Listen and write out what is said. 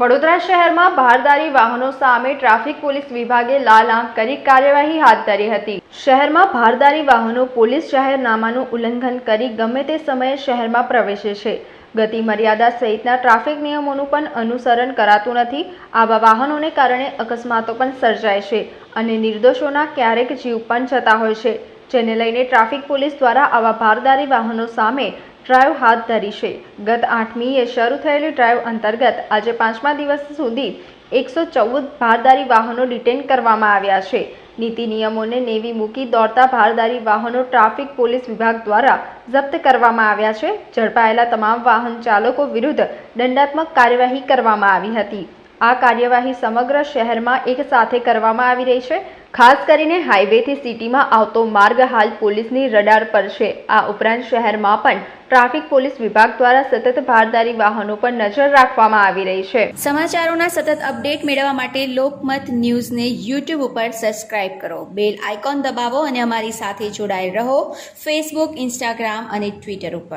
વડોદરા શહેરમાં ભારદારી વાહનો સામે ટ્રાફિક પોલીસ વિભાગે લાલ આંખ કરી કાર્યવાહી હાથ ધરી હતી. શહેરમાં ભારદારી વાહનો પોલીસ જાહેરનામાનું ઉલ્લંઘન કરી ગમે તે સમયે શહેરમાં પ્રવેશે છે. ગતિ મર્યાદા સહિતના ટ્રાફિક નિયમોનું પણ અનુસરણ કરાતું નથી. આવા વાહનોને કારણે અકસ્માતો પણ સર્જાય છે અને નિર્દોષોના ક્યારેક જીવ પણ જતા હોય છે. જેને લઈને ટ્રાફિક પોલીસ દ્વારા આવા ભારદારી વાહનો સામે ડ્રાઈવ હાથ ધરી છે. ગત આઠમીએ શરૂ થયેલી ડ્રાઈવ અંતર્ગત આજે પાંચમા દિવસ સુધી એકસો ચૌદ ભારદારી વાહનો ડિટેન કરવામાં આવ્યા છે. નીતિ નિયમોને નેવી મૂકી દોડતા ભારદારી વાહનો ટ્રાફિક પોલીસ વિભાગ દ્વારા જપ્ત કરવામાં આવ્યા છે. ઝડપાયેલા તમામ વાહન ચાલકો વિરુદ્ધ દંડાત્મક કાર્યવાહી કરવામાં આવી હતી. આ કાર્યવાહી સમગ્ર શહેરમાં એક સાથે કરવામાં આવી રહી છે. ખાસ કરીને હાઈવેથી સિટીમાં આવતો માર્ગ હાલ પોલીસની રડાર પર છે. આ ઉપરાંત શહેરમાં પણ ટ્રાફિક પોલીસ વિભાગ દ્વારા સતત ભારદારી વાહનો પર નજર રાખવામાં આવી રહી છે. સમાચારોના સતત અપડેટ મેળવવા માટે લોકમત ન્યૂઝને યુટ્યુબ ઉપર સબસ્ક્રાઇબ કરો. બેલ આઇકોન દબાવો અને અમારી સાથે જોડાયેલ રહો. ફેસબુક ઇન્સ્ટાગ્રામ અને ટ્વિટર ઉપર.